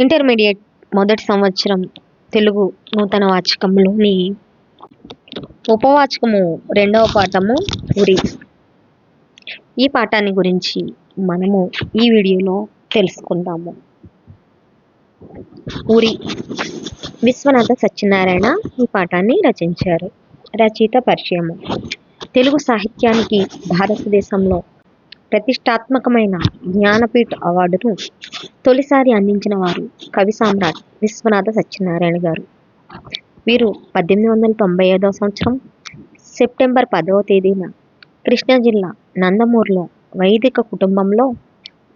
Intermediate మొదటి సంవత్సరం తెలుగు నూతన వాచకంలోని ఉపవాచకము రెండవ పాఠము ఉరి ఈ పాఠాన్ని గురించి మనము ఈ వీడియోలో తెలుసుకుందాము. ఉరి విశ్వనాథ సత్యనారాయణ ఈ పాఠాన్ని రచించారు. రచయిత పరిచయము. తెలుగు సాహిత్యానికి భారతదేశంలో ప్రతిష్టాత్మకమైన జ్ఞానపీఠ అవార్డును తొలిసారి అందించిన వారు కవి సామ్రాట్ విశ్వనాథ సత్యనారాయణ గారు. వీరు పద్దెనిమిది వందల తొంభై ఐదవ సంవత్సరం సెప్టెంబర్ పదవ తేదీన కృష్ణా జిల్లా నందమూరులో వైదిక కుటుంబంలో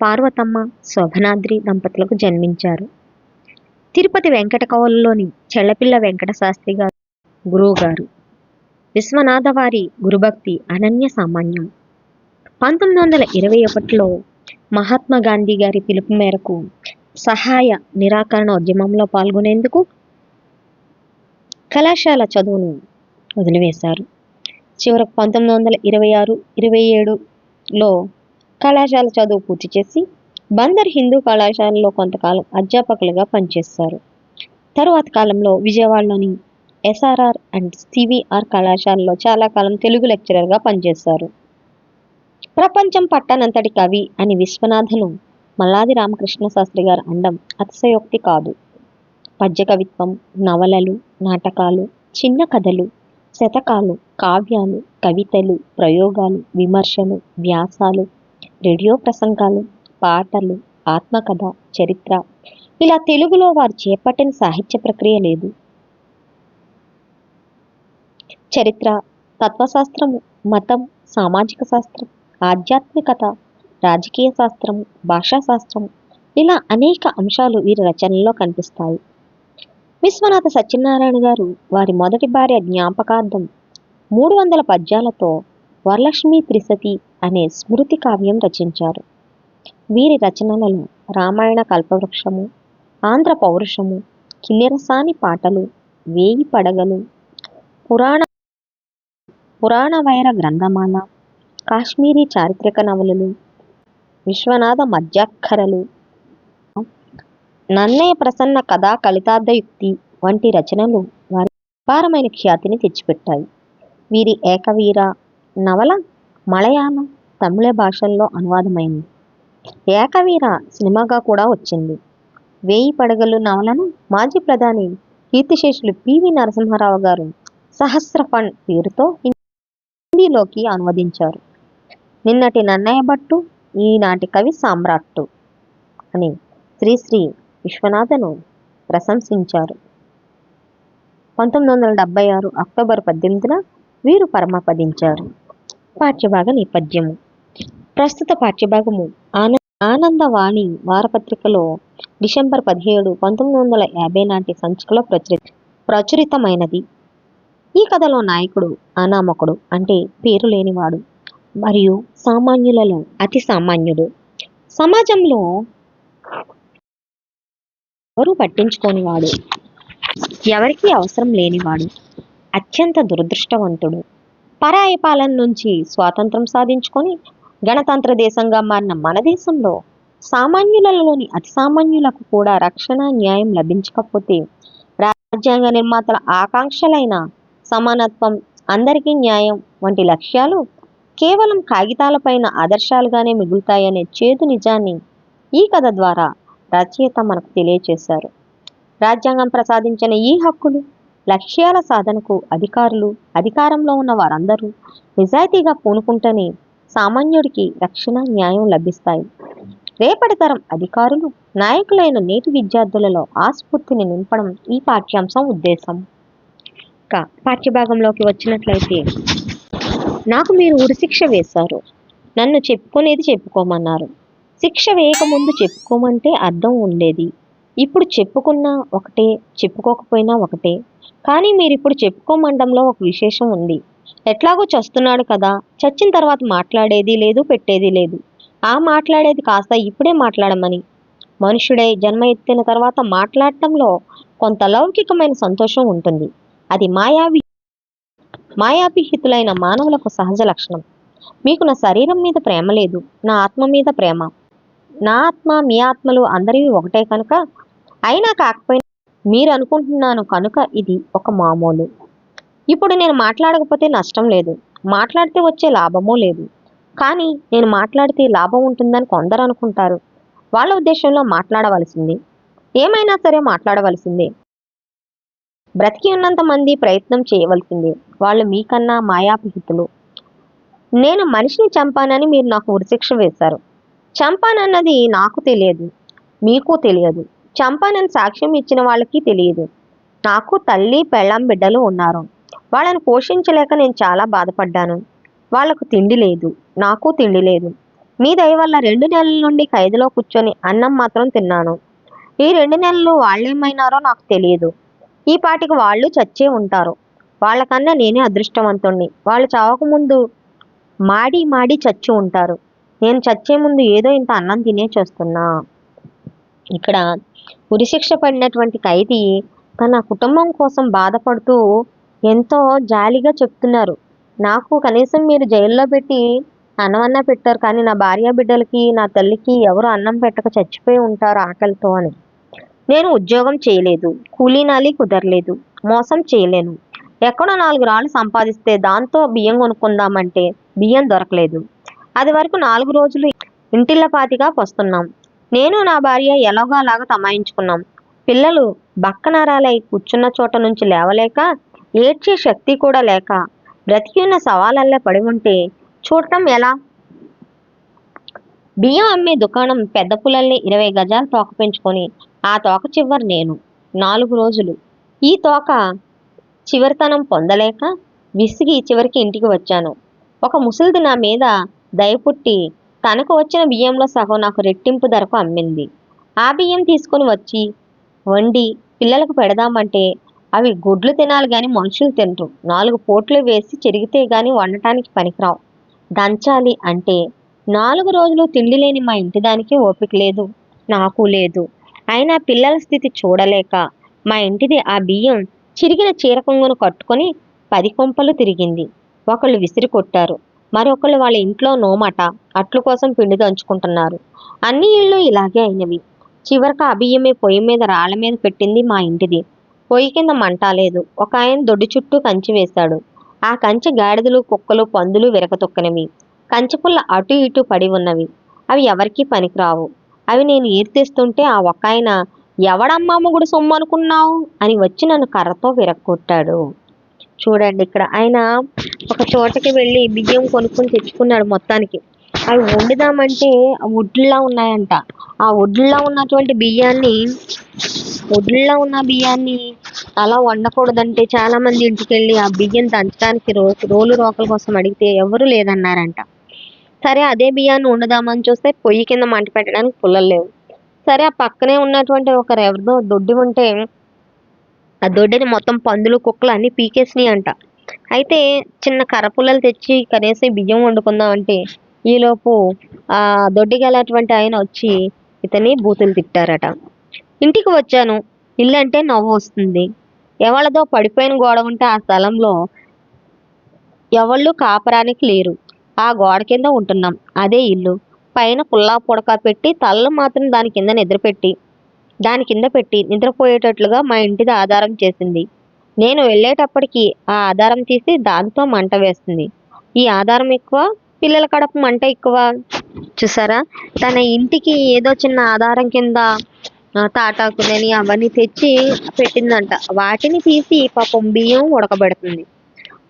పార్వతమ్మ శోభనాద్రి దంపతులకు జన్మించారు. తిరుపతి వెంకట కవులలోని చెల్లపిల్ల వెంకట శాస్త్రి గారు గురువు గారు విశ్వనాథ వారి గురుభక్తి అనన్య సామాన్యం. పంతొమ్మిది వందల ఇరవై ఒకటిలో మహాత్మా గాంధీ గారి పిలుపు మేరకు సహాయ నిరాకరణ ఉద్యమంలో పాల్గొనేందుకు కళాశాల చదువును వదిలివేశారు. చివరకు పంతొమ్మిది వందల ఇరవై ఆరు ఇరవై ఏడులో కళాశాల చదువు పూర్తి చేసి బందర్ హిందూ కళాశాలలో కొంతకాలం అధ్యాపకులుగా పనిచేశారు. తరువాత కాలంలో విజయవాడలోని ఎస్ఆర్ఆర్ అండ్ సివిఆర్ కళాశాలలో చాలా కాలం తెలుగు లెక్చరర్గా పనిచేశారు. ప్రపంచం పట్టనంతటి కవి అని విశ్వనాథులు మల్లాది రామకృష్ణ శాస్త్రి గారు అండం అతిశయోక్తి కాదు. పద్య కవిత్వం నవలలు నాటకాలు చిన్న కథలు శతకాలు కావ్యాలు కవితలు ప్రయోగాలు విమర్శలు వ్యాసాలు రేడియో ప్రసంగాలు పాటలు ఆత్మకథ చరిత్ర. ఇలా తెలుగులో వారు చేపట్టిన సాహిత్య ప్రక్రియ లేదు. చరిత్ర తత్వశాస్త్రము మతం సామాజిక శాస్త్రం ఆధ్యాత్మికత రాజకీయ శాస్త్రం భాషాశాస్త్రం ఇలా అనేక అంశాలు వీరి రచనల్లో కనిపిస్తాయి. విశ్వనాథ సత్యనారాయణ గారు వారి మొదటి భార్య జ్ఞాపకార్థం మూడు వందల పద్యాలతో వరలక్ష్మి త్రిసతి అనే స్మృతి కావ్యం రచించారు. వీరి రచనలలో రామాయణ కల్పవృక్షము ఆంధ్ర పౌరుషము కిన్నెరసాని పాటలు వేయి పడగలు పురాణ పురాణ వైర గ్రంథమాల కాశ్మీరీ చారిత్రక నవలలు విశ్వనాథ మధ్యాక్షరలు నన్నయ్య ప్రసన్న కథా కలితార్థయుక్తి వంటి రచనలు వారి అపారమైన ఖ్యాతిని తెచ్చిపెట్టాయి. వీరి ఏకవీర నవల మలయాళం తమిళ భాషల్లో అనువాదమైంది. ఏకవీర సినిమాగా కూడా వచ్చింది. వేయి పడగలు నవలను మాజీ ప్రధాని కీర్తిశేషులు పివి నరసింహారావు గారు సహస్ర ఫండ్ పేరుతో హిందీలోకి అనువదించారు. నిన్నటి నన్నయ్య భట్టు ఈనాటి కవి సామ్రాట్టు అని శ్రీశ్రీ విశ్వనాథను ప్రశంసించారు. పంతొమ్మిది వందల డెబ్బై ఆరు అక్టోబర్ పద్దెనిమిదిన వీరు పరమపదించారు. పాఠ్యభాగ నేపథ్యము. ప్రస్తుత పాఠ్యభాగము ఆన ఆనందవాణి వారపత్రికలో డిసెంబర్ పదిహేడు పంతొమ్మిది వందల యాభై నాటి సంచికలో ప్రచురి ప్రచురితమైనది. ఈ కథలో నాయకుడు అనామకుడు అంటే పేరు లేనివాడు. మరియు సామాన్యులలో అతి సామాన్యుడు. సమాజంలో ఎవరు పట్టించుకోనివాడు? ఎవరికీ అవసరం లేనివాడు. అత్యంత దురదృష్టవంతుడు. పరాయి పాలన నుంచి స్వాతంత్రం సాధించుకొని గణతంత్ర దేశంగా మారిన మన దేశంలో సామాన్యులలోని అతి సామాన్యులకు కూడా రక్షణ న్యాయం లభించకపోతే రాజ్యాంగ నిర్మాతల ఆకాంక్షలైన సమానత్వం అందరికీ న్యాయం వంటి లక్ష్యాలు కేవలం కాగితాలపైన ఆదర్శాలుగానే మిగులుతాయనే చేదు నిజాన్ని ఈ కథ ద్వారా రచయిత మనకు తెలియచేశారు. రాజ్యాంగం ప్రసాదించిన ఈ హక్కులు లక్ష్యాల సాధనకు అధికారులు అధికారంలో ఉన్న వారందరూ నిజాయితీగా పూనుకుంటేనే సామాన్యుడికి రక్షణ న్యాయం లభిస్తాయి. రేపటి తరం అధికారులు నాయకులైన నేటి విద్యార్థులలో ఆస్ఫూర్తిని నింపడం ఈ పాఠ్యాంశం ఉద్దేశం. ఇక పాఠ్యభాగంలోకి వచ్చినట్లయితే నాకు మీరు ఉరిశిక్ష వేశారు. నన్ను చెప్పుకునేది చెప్పుకోమన్నారు. శిక్ష వేయకముందు చెప్పుకోమంటే అర్థం ఉండేది. ఇప్పుడు చెప్పుకున్నా ఒకటే చెప్పుకోకపోయినా ఒకటే. కానీ మీరు ఇప్పుడు చెప్పుకోమండంలో ఒక విశేషం ఉంది. ఎట్లాగో చస్తున్నాడు కదా చచ్చిన తర్వాత మాట్లాడేది లేదు పెట్టేది లేదు. ఆ మాట్లాడేది కాస్త ఇప్పుడే మాట్లాడమని. మనుషుడై జన్మ ఎత్తిన తర్వాత మాట్లాడటంలో కొంత లౌకికమైన సంతోషం ఉంటుంది. అది మాయావి మాయాభిహితులైన మానవులకు సహజ లక్షణం. మీకు నా శరీరం మీద ప్రేమ లేదు నా ఆత్మ మీద ప్రేమ. నా ఆత్మ మీ ఆత్మలు అందరివి ఒకటే కనుక అయినా కాకపోయినా మీరు అనుకుంటున్నాను కనుక ఇది ఒక మామూలు. ఇప్పుడు నేను మాట్లాడకపోతే నష్టం లేదు మాట్లాడితే వచ్చే లాభమూ లేదు. కానీ నేను మాట్లాడితే లాభం ఉంటుందని కొందరు అనుకుంటారు. వాళ్ళ ఉద్దేశంలో మాట్లాడవలసింది. ఏమైనా సరే మాట్లాడవలసిందే. బ్రతికి ఉన్నంత మంది ప్రయత్నం చేయవలసిందే. వాళ్ళు మీకన్నా మాయాపిహితులు. నేను మనిషిని చంపానని మీరు నాకు ఉరిశిక్ష వేశారు. చంపానన్నది నాకు తెలియదు. మీకు తెలియదు. చంపానని సాక్ష్యం ఇచ్చిన వాళ్ళకి తెలియదు. నాకు తల్లి పెళ్ళాం బిడ్డలు ఉన్నారు. వాళ్ళని పోషించలేక నేను చాలా బాధపడ్డాను. వాళ్ళకు తిండి లేదు. నాకు తిండి లేదు. మీ దయ వల్ల రెండు నెలల నుండి ఖైదులో కూర్చొని అన్నం మాత్రం తిన్నాను. ఈ రెండు నెలలు వాళ్ళేమైనారో నాకు తెలియదు. ఈ పాటికి వాళ్ళు చచ్చే ఉంటారు. వాళ్ళకన్నా నేనే అదృష్టవంతుణ్ణి. వాళ్ళు చావకముందు మాడి మాడి చచ్చి ఉంటారు. నేను చచ్చే ముందు ఏదో ఇంత అన్నం తినే చేస్తున్నా. ఇక్కడ ఉరిశిక్ష పడినటువంటి ఖైదీ తన కుటుంబం కోసం బాధపడుతూ ఎంతో జాలిగా చెప్తున్నారు. నాకు కనీసం మీరు జైల్లో పెట్టి అన్నమన్నా పెట్టారు కానీ నా భార్య బిడ్డలకి నా తల్లికి ఎవరు అన్నం పెట్టక చచ్చిపోయి ఉంటారు ఆకలితో అని. నేను ఉద్యోగం చేయలేదు. కూలీనాలి కుదరలేదు. మోసం చేయలేను. ఎక్కడో నాలుగు రాళ్ళు సంపాదిస్తే దాంతో బియ్యం కొనుక్కుందామంటే బియ్యం దొరకలేదు. అది వరకు నాలుగు రోజులు ఇంటిల్లపాతిగా వస్తున్నాం. నేను నా భార్య ఎలాగో అలాగ తమాయించుకున్నాం. పిల్లలు బక్కనరాలై కూర్చున్న చోట నుంచి లేవలేక ఏడ్చే శక్తి కూడా లేక బ్రతికి ఉన్న సవాలల్లే పడి ఉంటే చూడటం ఎలా? బియ్యం అమ్మే దుకాణం పెద్ద పుల్లల్ని ఇరవై గజాలు తోక పెంచుకొని ఆ తోక చివరి నేను. నాలుగు రోజులు. ఈ తోక చివరితనం పొందలేక విసిగి చివరికి ఇంటికి వచ్చాను. ఒక ముసలిది నా మీద దయపుట్టి తనకు వచ్చిన బియ్యంలో సగం నాకు రెట్టింపు ధరకు అమ్మింది. ఆ బియ్యం తీసుకొని వచ్చి వండి పిల్లలకు పెడదామంటే అవి గుడ్లు తినాలి కానీ మనుషులు తినరు నాలుగు పోట్లు వేసి చెరిగితే కానీ వండటానికి పనికిరావు. దంచాలి అంటే నాలుగు రోజులు తిండి లేని మా ఇంటి దానికి ఓపిక లేదు. నాకు లేదు. అయినా పిల్లల స్థితి చూడలేక మా ఇంటిది ఆ బియ్యం చిరిగిన చీర కొంగును కట్టుకొని పది కొంపలు తిరిగింది. ఒకళ్ళు విసిరి కొట్టారు. మరొకళ్ళు వాళ్ళ ఇంట్లో నోమట అట్లు కోసం పిండి దంచుకుంటున్నారు. అన్ని ఇళ్ళు ఇలాగే అయినవి. చివరికి ఆ బియ్యమే పొయ్యి మీద రాళ్ళ మీద పెట్టింది మా ఇంటిది. పొయ్యి కింద మంట లేదు. ఒక ఆయన దొడ్డి చుట్టూ కంచి వేశాడు. ఆ కంచె గాడిదలు కుక్కలు పందులు విరకతొక్కనివి కంచె పుల్ల అటు ఇటు పడి ఉన్నవి. అవి ఎవరికీ పనికిరావు. అవి నేను ఈర్తిస్తుంటే ఆ ఒక ఆయన ఎవడమ్మా మొగుడు సొమ్ము అనుకున్నావు? అని వచ్చి నన్ను కర్రతో విరక్కొట్టాడు. చూడండి ఇక్కడ ఆయన ఒక చోటకి వెళ్ళి బియ్యం కొనుక్కొని తెచ్చుకున్నాడు మొత్తానికి. అవి వండుదామంటే ఒడ్లా ఉన్నాయంట. ఆ వడ్లులా ఉన్నటువంటి బియ్యాన్ని వడ్లులా ఉన్న బియ్యాన్ని అలా వండకూడదంటే చాలా మంది ఇంటికి వెళ్ళి ఆ బియ్యం దంచడానికి రో రోలు రోకల కోసం అడిగితే ఎవరు లేదన్నారంట. సరే అదే బియ్యాన్ని వండుదామని చూస్తే పొయ్యి కింద మంట పెట్టడానికి పుల్లలు లేవు. సరే ఆ పక్కనే ఉన్నటువంటి ఒకరు ఎవరిదో దొడ్డి ఉంటే ఆ దొడ్డిని మొత్తం పందులు కుక్కలు అన్నీ పీకేసినాయి అంట. అయితే చిన్న కర్రపుల్లలు తెచ్చి కనీసం బియ్యం వండుకుందాం అంటే ఈలోపు ఆ దొడ్డి గలటువంటి ఆయన వచ్చి ఇతని బూతులు తిట్టారట. ఇంటికి వచ్చాను. ఇల్లు అంటే నవ్వు వస్తుంది. ఎవళ్ళదో పడిపోయిన గోడ ఉంటే ఆ స్థలంలో ఎవళ్ళు కాపరానికి లేరు. ఆ గోడ కింద ఉంటున్నాం. అదే ఇల్లు. పైన పుల్లా పుడక పెట్టి తలలు మాత్రం దాని కింద నిద్రపెట్టి దాని కింద పెట్టి నిద్రపోయేటట్లుగా మా ఇంటిది ఆధారం చేసింది. నేను వెళ్ళేటప్పటికి ఆ ఆధారం తీసి దాంతో మంట వేస్తుంది ఈ ఆధారం ఎక్కువ పిల్లల కడప మంట ఎక్కువ. చూసారా? తన ఇంటికి ఏదో చిన్న ఆధారం కింద తాటాకులని అవన్నీ తెచ్చి పెట్టిందంట. వాటిని తీసి పాపం బియ్యం ఉడకబెడుతుంది.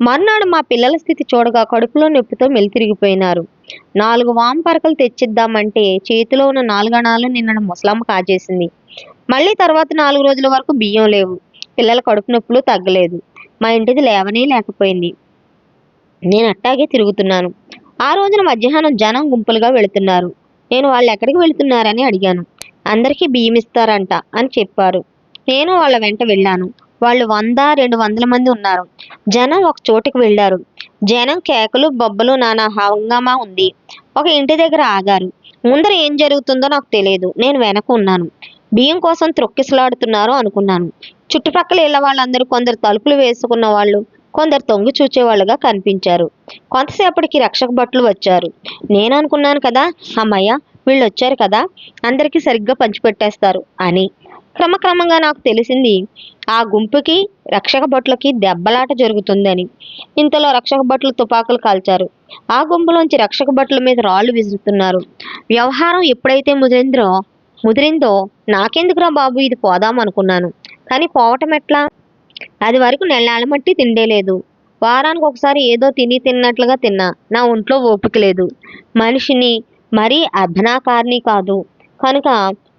మర్నాడు మా పిల్లల స్థితి చూడగా కడుపులో నొప్పితో మెలితిరిగిపోయినారు. నాలుగు వాంపరకలు తెచ్చిద్దామంటే చేతిలో ఉన్న నాలుగణాలు నిన్న ముసలమ్మ కాజేసింది. మళ్ళీ తర్వాత నాలుగు రోజుల వరకు బియ్యం లేవు. పిల్లల కడుపు నొప్పులు తగ్గలేదు. మా ఇంటిది లేవనే లేకపోయింది. నేను అట్టాగే తిరుగుతున్నాను. ఆ రోజున మధ్యాహ్నం జనం గుంపులుగా వెళుతున్నారు. నేను వాళ్ళు ఎక్కడికి వెళుతున్నారని అడిగాను. అందరికీ బియ్యం ఇస్తారంట అని చెప్పారు. నేను వాళ్ళ వెంట వెళ్ళాను. వాళ్ళు వంద రెండు వందల మంది ఉన్నారు. జనం ఒక చోటుకి వెళ్ళారు. జనం కేకలు బొబ్బలు నానా హంగామా ఉంది. ఒక ఇంటి దగ్గర ఆగారు. ముందర ఏం జరుగుతుందో నాకు తెలియదు. నేను వెనక ఉన్నాను. బియ్యం కోసం త్రొక్కిసలాడుతున్నారు అనుకున్నాను. చుట్టుపక్కల ఇళ్ళ వాళ్ళందరూ కొందరు తలుపులు వేసుకున్న వాళ్ళు కొందరు తొంగి చూచేవాళ్ళుగా కనిపించారు. కొంతసేపటికి రక్షక భట్లు వచ్చారు. నేను అనుకున్నాను కదా అమ్మయ్య వీళ్ళు వచ్చారు కదా అందరికీ సరిగ్గా పంచిపెట్టేస్తారు అని. క్రమక్రమంగా నాకు తెలిసింది ఆ గుంపుకి రక్షక భట్లకి దెబ్బలాట జరుగుతుందని. ఇంతలో రక్షక భట్లు తుపాకులు కాల్చారు. ఆ గుంపులోంచి రక్షక భట్ల మీద రాళ్ళు విసురుతున్నారు. వ్యవహారం ఎప్పుడైతే ముదిరిందో ముదిరిందో నాకెందుకురా బాబు ఇది పోదాం అనుకున్నాను. కానీ పోవటం ఎట్లా? అది వరకు నెలల మట్టి తిండేలేదు వారానికి ఒకసారి ఏదో తిని తిన్నట్లుగా తిన్నా. నా ఒంట్లో ఓపిక లేదు. మనిషిని మరీ అర్ధనాకారిని కాదు. కనుక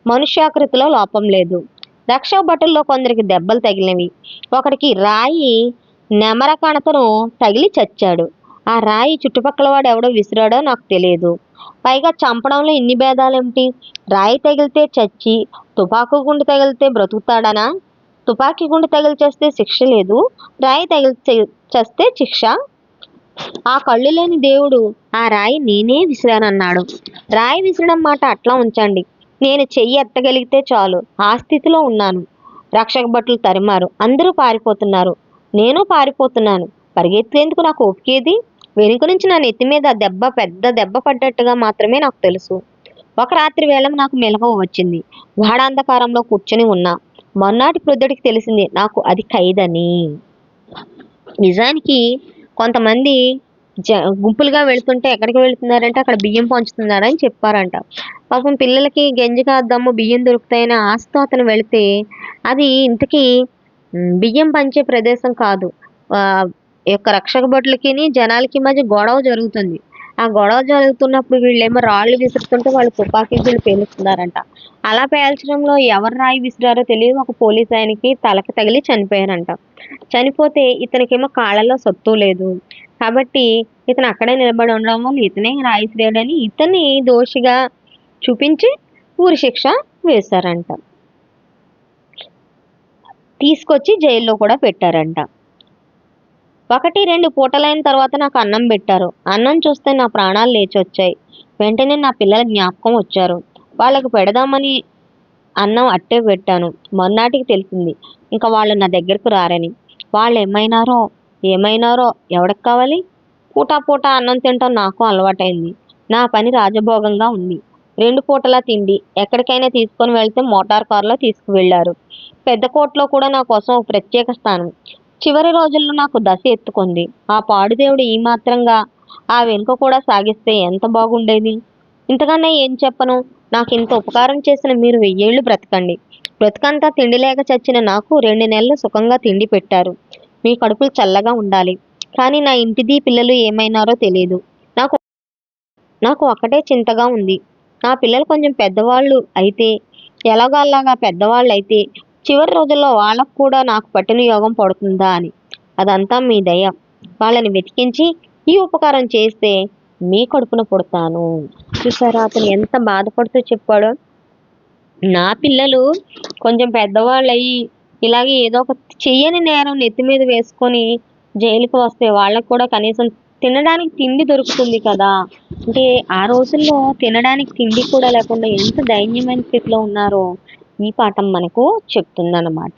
మనుష్యాకృతిలో లోపం లేదు. రక్షక భటుల్లో కొందరికి దెబ్బలు తగిలినవి. ఒకడికి రాయి నెమర కణతను తగిలి చచ్చాడు. ఆ రాయి చుట్టుపక్కల వాడు ఎవడో విసిరాడో నాకు తెలియదు. పైగా చంపడంలో ఇన్ని భేదాలేమిటి? రాయి తగిలితే చచ్చి తుపాకు గుండు తగిలితే బ్రతుకుతాడనా? తుపాకీ గుండు తగిలి చేస్తే శిక్ష లేదు. రాయి తగిలి చేస్తే శిక్ష? ఆ కళ్ళు లేని దేవుడు ఆ రాయి నేనే విసిరానన్నాడు. రాయి విసిరడం మాట అట్లా ఉంచండి. నేను చెయ్యి ఎత్తగలిగితే చాలు. ఆ స్థితిలో ఉన్నాను. రక్షక భటులు తరిమారు. అందరూ పారిపోతున్నారు. నేను పారిపోతున్నాను. పరిగెత్తేందుకు నాకు ఓపికేది వెనుక నుంచి నా నెత్తి మీద దెబ్బ పెద్ద దెబ్బ పడ్డట్టుగా మాత్రమే నాకు తెలుసు. ఒక రాత్రి వేళ నాకు మెలకువ వచ్చింది. గాఢాంధకారంలో కూర్చొని ఉన్నా. మొన్నటి ప్రొద్దుడికి తెలిసింది నాకు అది ఖైదని. నిజానికి కొంతమంది గుంపులుగా వెళ్తుంటే ఎక్కడికి వెళ్తున్నారంటే అక్కడ బియ్యం పంచుతున్నారని చెప్పారంట. పాపం పిల్లలకి గంజి కాద్దాము బియ్యం దొరుకుతాయని ఆశతో అతను వెళితే అది ఇంతకీ బియ్యం పంచే ప్రదేశం కాదు. యొక్క రక్షక భటులకి జనాలకి మధ్య గొడవ జరుగుతుంది. ఆ గొడవ జరుగుతున్నప్పుడు వీళ్ళేమో రాళ్ళు విసురుతుంటే వాళ్ళు తుపాకీ వీళ్ళు పేలుస్తున్నారంట. అలా పేల్చడంలో ఎవరు రాయి విసిరారో తెలియదు. ఒక పోలీస్ ఆయనకి తలకి తగిలి చనిపోయారంట. చనిపోతే ఇతనికేమో కాళ్ళలో సత్తు లేదు. కాబట్టి ఇతను అక్కడే నిలబడి ఉండడం వల్ల ఇతనే రాయి విసిరాడని ఇతన్ని దోషిగా చూపించి ఊరి శిక్ష వేశారంట. తీసుకొచ్చి జైల్లో కూడా పెట్టారంట. ఒకటి రెండు పూటలైన తర్వాత నాకు అన్నం పెట్టారు. అన్నం చూస్తే నా ప్రాణాలు లేచి వచ్చాయి వెంటనే నా పిల్లల జ్ఞాపకం వచ్చారు. వాళ్ళకి పెడదామని అన్నం అట్టే పెట్టాను. మొన్నాటికి తెలిసింది. ఇంకా వాళ్ళు నా దగ్గరకు రారని. వాళ్ళు ఏమైనారో ఏమైనారో? ఎవడికి కావాలి? పూటా పూట అన్నం తింటాం నాకు అలవాటైంది. నా పని రాజభోగంగా ఉంది. రెండు పూటలా తిండి. ఎక్కడికైనా తీసుకొని వెళ్తే మోటార్ కారులో తీసుకువెళ్ళారు. పెద్ద కోట్లో కూడా నా కోసం ఒక ప్రత్యేక స్థానం. చివరి రోజుల్లో నాకు దశ ఎత్తుకుంది. ఆ పాడుదేవుడు ఈ మాత్రంగా ఆ వెనుక కూడా సాగిస్తే ఎంత బాగుండేది? ఇంతకన్నా ఏం చెప్పను? నాకు ఇంత ఉపకారం చేసిన మీరు వెయ్యేళ్ళు బ్రతకండి. బ్రతకంతా తిండి లేక చచ్చిన నాకు రెండు నెలలు సుఖంగా తిండి పెట్టారు. మీ కడుపులు చల్లగా ఉండాలి. కానీ నా ఇంటిది పిల్లలు ఏమైనారో తెలియదు నాకు నాకు ఒకటే చింతగా ఉంది. నా పిల్లలు కొంచెం పెద్దవాళ్ళు అయితే ఎలాగో అలాగా పెద్దవాళ్ళు అయితే చివరి రోజుల్లో వాళ్ళకు కూడా నాకు పట్టిన యోగం పడుతుందా అని. అదంతా మీ దయ. వాళ్ళని వెతికించి ఈ ఉపకారం చేస్తే మీ కడుపున పుడతాను. చూసారా? అతను ఎంత బాధపడుతూ చెప్పాడో. నా పిల్లలు కొంచెం పెద్దవాళ్ళు అయ్యి ఇలాగే ఏదో ఒక చెయ్యని నేరం నెత్తి మీద వేసుకొని జైలుకి వస్తే వాళ్ళకు కూడా కనీసం తినడానికి తిండి దొరుకుతుంది కదా. అంటే ఆ రోజుల్లో తినడానికి తిండి కూడా లేకుండా ఎంత దైన్యమైన స్థితిలో ఉన్నారో ఈ పాఠం మనకు చెప్తుందన్నమాట.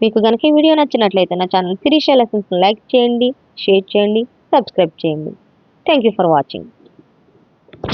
మీకు కనుక ఈ వీడియో నచ్చినట్లయితే నా ఛానల్ శిరీష లెసన్స్ లైక్ చేయండి షేర్ చేయండి సబ్స్క్రైబ్ చేయండి. Thank you for watching